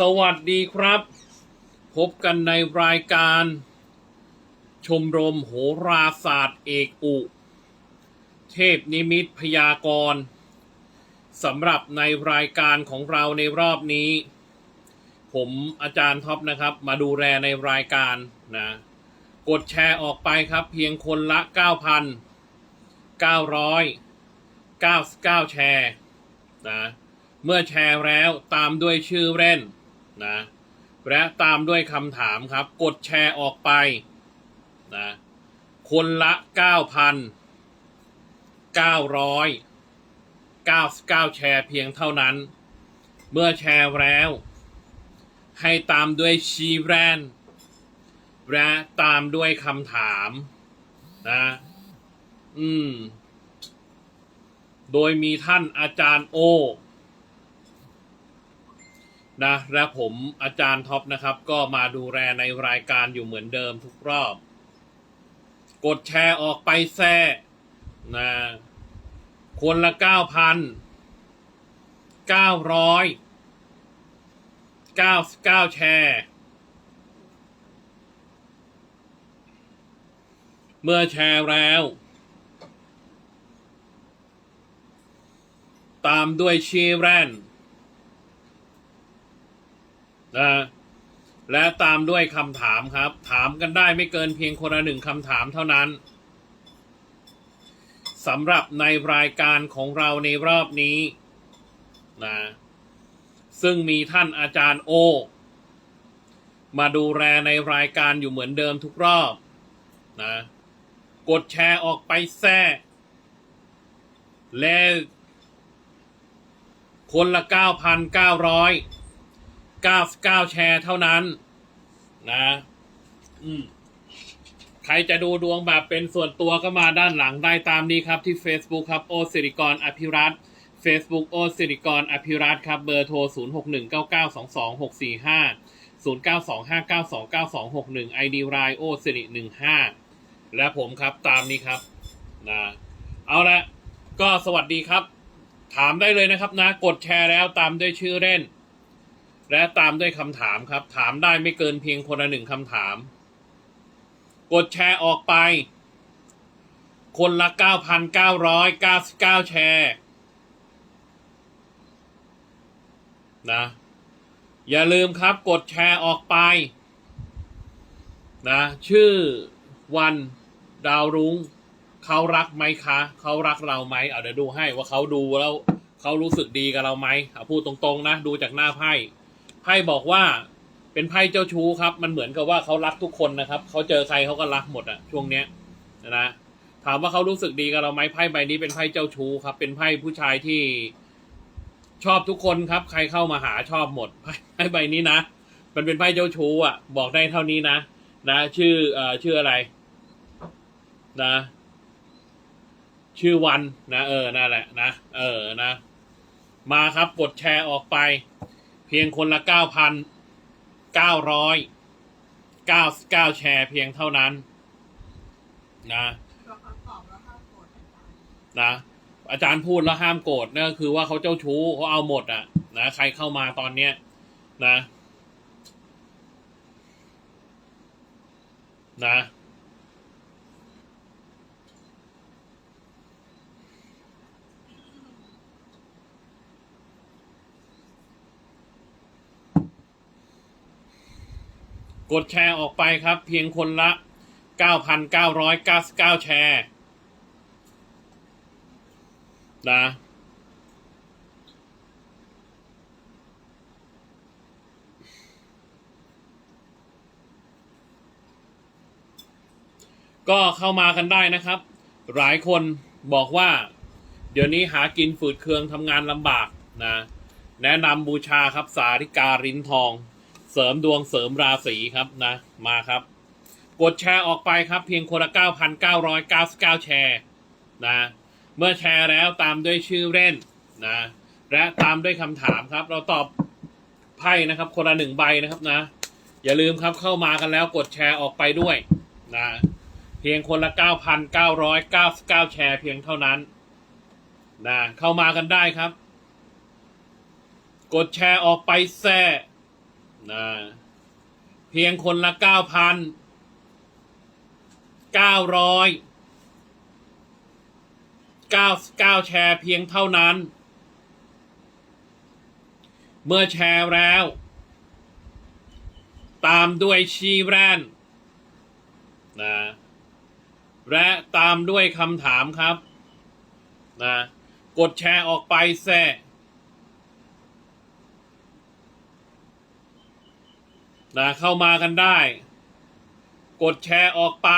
สวัสดีครับ พบกันในรายการ ชมรมโหราศาสตร์เอกอุ เทพนิมิตพยากรณ์สำหรับในรายการของเราในรอบนี้ ผมอาจารย์ท็อปนะครับ มาดูแลในรายการนะ กดแชร์ออกไปครับเพียงคนละ 9,999 แชร์นะเมื่อแชร์แล้วตามด้วยชื่อเล่น นะและตามด้วยคำถามครับ กดแชร์ออกไปนะคนละ 9,999 แชร์เพียงเท่านั้น เมื่อแชร์แล้ว ให้ตามด้วยชีแรนและตามด้วยคำถามนะอืม โดยมีท่านอาจารย์โอ นะและผมอาจารย์ท็อปนะครับ ก็มาดูแลในรายการอยู่เหมือนเดิมทุกรอบ กดแชร์ออกไปแซ่นะคนละเก้าพันเก้าร้อยเก้าเก้าแชร์ เมื่อแชร์แล้ว ตามด้วยชีแรน นะและตามด้วยคำถามครับ ถามกันได้ไม่เกินเพียงคนละหนึ่งคำถามเท่านั้นสำหรับในรายการของเราในรอบนี้นะซึ่งมีท่านอาจารย์โอ มาดูแลในรายการอยู่เหมือนเดิมทุกรอบนะกดแชร์ออกไปแซ่แล้วคนละ 99แชร์เท่านั้น นะ อืมใครจะดูดวงแบบเป็นส่วนตัวก็มาด้านหลังได้ตามนี้ครับที่ Facebook ครับ โอสิริกรอภิรัต Facebook โอสิริกรอภิรัตครับ เบอร์โทร 0619922645 0925929261 ID รายโอสิริ15 และผมครับตามนี้ครับนะเอาละก็สวัสดีครับ ถามได้เลยนะครับนะ กดแชร์แล้วตามด้วยชื่อเล่น และตามด้วยคำถามครับ ถามได้ไม่เกินเพียงคนละหนึ่งคำถาม กดแชร์ออกไป คนละ 9,999 แชร์ นะ อย่าลืมครับกดแชร์ออกไป นะ ชื่อวันดาวรุง้งเขารักไหมคะ เขารักเราไหมเอาเดี๋ยวดูให้ว่าเขาดูแล้วเขารู้สึกดีกับเราไหมเอาพูดตรงๆนะ ดูจากหน้าไพ่ ไพ่บอกว่าเป็นไพ่เจ้าชู้ครับ มันเหมือนกับว่าเขารักทุกคนนะครับ เขาเจอใครเขาก็รักหมดอะช่วงเนี้ยนะถามว่าเขารู้สึกดีกับเราไหมไพ่ใบนี้เป็นไพ่เจ้าชู้ครับ เป็นไพ่ผู้ชายที่ชอบทุกคนครับ ใครเข้ามาหาชอบหมดไพ่ใบนี้นะ มันเป็นไพ่เจ้าชู้อะ บอกได้เท่านี้นะ นะ ชื่อเอ่อชื่ออะไร นะ ชื่อวันนะเออนั่นแหละนะเออนะ มาครับกดแชร์ออกไป พียงคนละเก้าพันเก้าร้อยเก้าเก้าแชร์เพียงเท่านั้น นะนะอาจารย์พูดแล้วห้ามโกรธนั่นก็คือว่าเขาเจ้าชู้เขาเอาหมดอะ นะใครเข้ามาตอนเนี้ย นะ นะ กดแชร์ออกไปครับ เพียงคนละ 9,999 แชร์นะก็เข้ามากันได้นะครับ หลายคนบอกว่า เดี๋ยวนี้หากินฝืดเคืองทำงานลำบากนะ แนะนำบูชาครับสาริการินทอง เสริมดวงเสริมราศีครับนะ มาครับ กดแชร์ออกไปครับ เพียงคนละ 9,999 แชร์นะ เมื่อแชร์แล้วตามด้วยชื่อเล่นนะ และตามด้วยคำถามครับ เราตอบไพ่นะครับ คนละหนึ่งใบนะครับนะ อย่าลืมครับเข้ามากันแล้วกดแชร์ออกไปด้วยนะเพียงคนละ 9,999 แชร์เพียงเท่านั้นนะเข้ามากันได้ครับ กดแชร์ออกไปแซ่ นะเพียงคนละเก้าพันเก้าร้อยเก้าเก้าแชร์เพียงเท่านั้น เมื่อแชร์แล้ว ตามด้วยชีแรนนะและตามด้วยคำถามครับนะกดแชร์ออกไปแซ่ นะเข้ามากันได้ กดแชร์ออกไป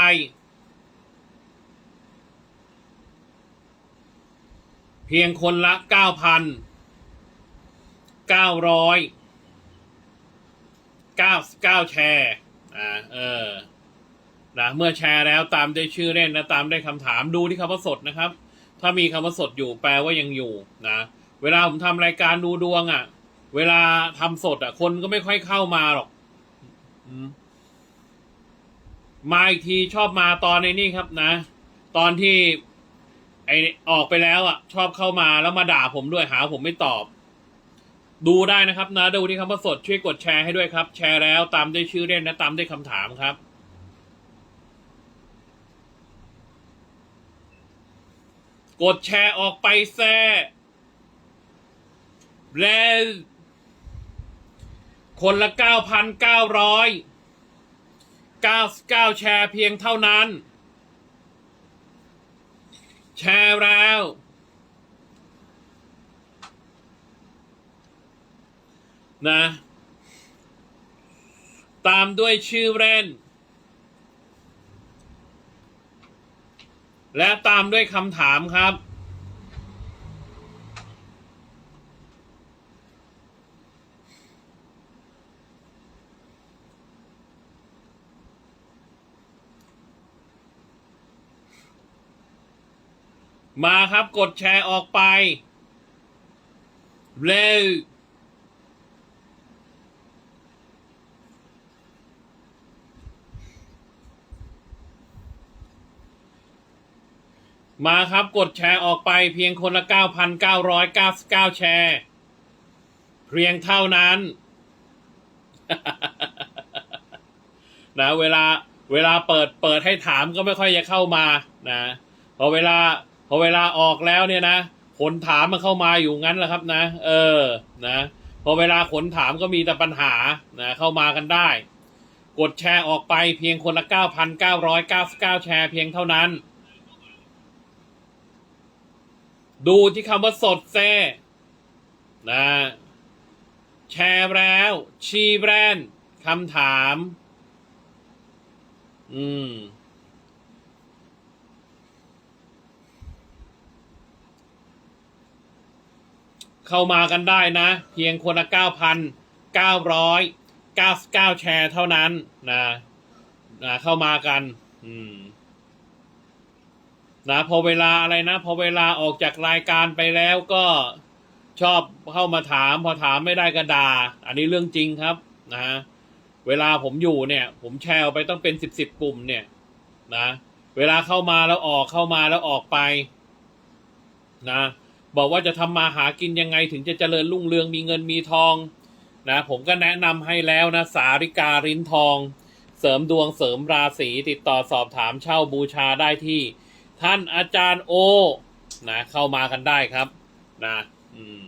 เพียงคนละเก้าพันเก้าร้อยเก้าเก้าแชร์อ่าเออนะเมื่อแชร์แล้วตามได้ชื่อเล่นนะตามได้คำถามดูที่คำว่าสดนะครับ ถ้ามีคำว่าสดอยู่แปลว่ายังอยู่นะเวลาผมทำรายการดูดวงอะ่ะ เวลาทำสดอะ่ะ คนก็ไม่ค่อยเข้ามาหรอก มาอีกทีชอบมาตอนในนี่ครับนะ ตอนที่ ไอออกไปแล้วอะ ชอบเข้ามาแล้วมาด่าผมด้วยหาผมไม่ตอบ ดูได้นะครับ นะดูที่คำว่าสดช่วยกดแชร์ให้ด้วยครับ แชร์แล้วตามด้วยชื่อเล่นนะตามด้วยคำถามครับกดแชร์ออกไปแซ่แล้ว คนละเก้าพันเก้าร้อยเก้าเก้าแชร์เพียงเท่านั้น แชร์แล้ว นะ ตามด้วยชื่อเล่น และตามด้วยคำถามครับ มาครับกดแชร์ออกไป เร็วมาครับกดแชร์ออกไปเพียงคนละ 9,999 แชร์ เพียงเท่านั้นนะเวลาเวลาเปิดเปิดให้ถามก็ไม่ค่อยจะเข้ามานะพอเวลา พอเวลาออกแล้วเนี่ยนะขนถามมันเข้ามาอยู่งั้นแหละครับนะ เออนะพอเวลาขนถามก็มีแต่ปัญหานะเข้ามากันได้ กดแชร์ออกไปเพียงคนละ 9,999 แชร์เพียงเท่านั้น ดูที่คำว่าสดแซ่นะแชร์แล้ว ชีแบรนด์คำถาม อืม เข้ามากันได้นะ เพียงคนละเก้าพันเก้าร้อยเก้าเก้าแชร์เท่านั้นนะนะเข้ามากัน อืมนะพอเวลาอะไรนะ พอเวลาออกจากรายการไปแล้วก็ชอบเข้ามาถาม พอถามไม่ได้ก็ด่าอันนี้เรื่องจริงครับนะเวลาผมอยู่เนี่ย ผมแชร์ไปต้องเป็นสิบสิบปุ่มเนี่ย นะ เวลาเข้ามาแล้วออกเข้ามาแล้วออกไป นะ บอกว่าจะทำมาหากินยังไงถึงจะเจริญรุ่งเรืองมีเงินมีทองนะผมก็แนะนำให้แล้วนะสาริการินทอง เสริมดวงเสริมราศีติดต่อสอบถามเช่าบูชาได้ที่ ท่านอาจารย์โอนะเข้ามากันได้ครับนะอืม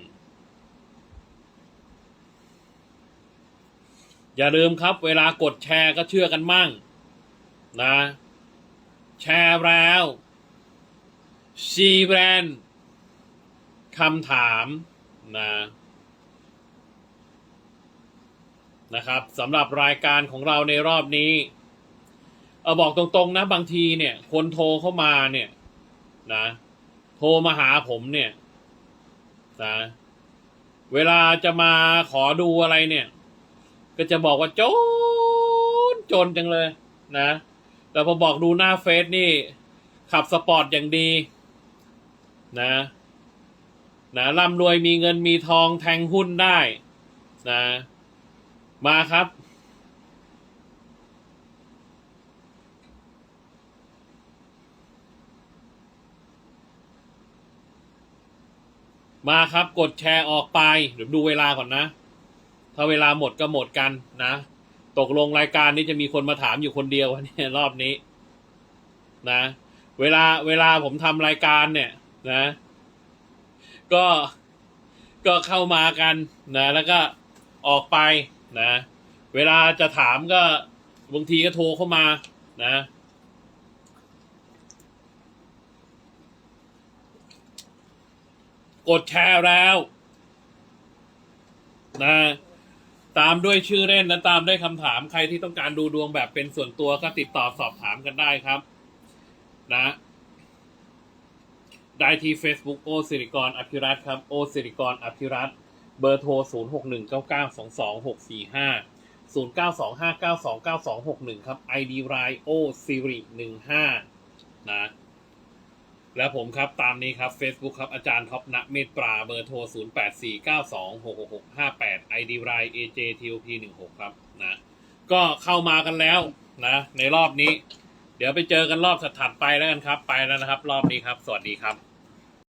อย่าลืมครับ เวลากดแชร์ก็เชื่อกันมั่ง นะ แชร์แล้วชีแบรนด์ คำถามนะนะครับสำหรับรายการของเราในรอบนี้เออบอกตรงๆนะ บางทีเนี่ย คนโทรเข้ามาเนี่ยนะโทรมาหาผมเนี่ยนะเวลาจะมาขอดูอะไรเนี่ย ก็จะบอกว่าจนจนจังเลยนะ แต่พอบอกดูหน้าเฟซนี่ ขับสปอร์ตอย่างดีนะ นะร่ำรวยมีเงินมีทองแทงหุ้นได้นะมาครับ มาครับกดแชร์ออกไปเดี๋ยวดูเวลาก่อนนะ ถ้าเวลาหมดก็หมดกันนะ ตกลงรายการนี้จะมีคนมาถามอยู่คนเดียวเนี่ยรอบนี้ นะ เวลาเวลาผมทำรายการเนี่ย นะ ก็ก็เข้ามากันนะ แล้วก็ออกไปนะ เวลาจะถามก็บางทีก็โทรเข้ามานะกดแชร์แล้วนะตามด้วยชื่อเล่นและตามด้วยคำถามใครที่ต้องการดูดวงแบบเป็นส่วนตัวก็ติดต่อสอบถามกันได้ครับ นะ ได้ที่ Facebook โอสิริกรอภิรัตครับโอสิริกรอภิรัตเบอร์โทร 0 6 1 9 9 2 2 6 4 5 0 9 2 5 9 2 9 2 6 1 ครับ ID r i o s i r i 15นะ และผมครับตามนี้ครับ Facebook ครับ อาจารย์ท็อปณเมตปราเบอร์โทร 0 8 4 9 2 6 6 6 5 8 ID r i AJ TOP 16ครับนะ ก็เข้ามากันแล้วนะ ในรอบนี้ เดี๋ยวไปเจอกันรอบถัดไปแล้วกันครับ ไปแล้วนะครับ รอบนี้ครับ สวัสดีครับ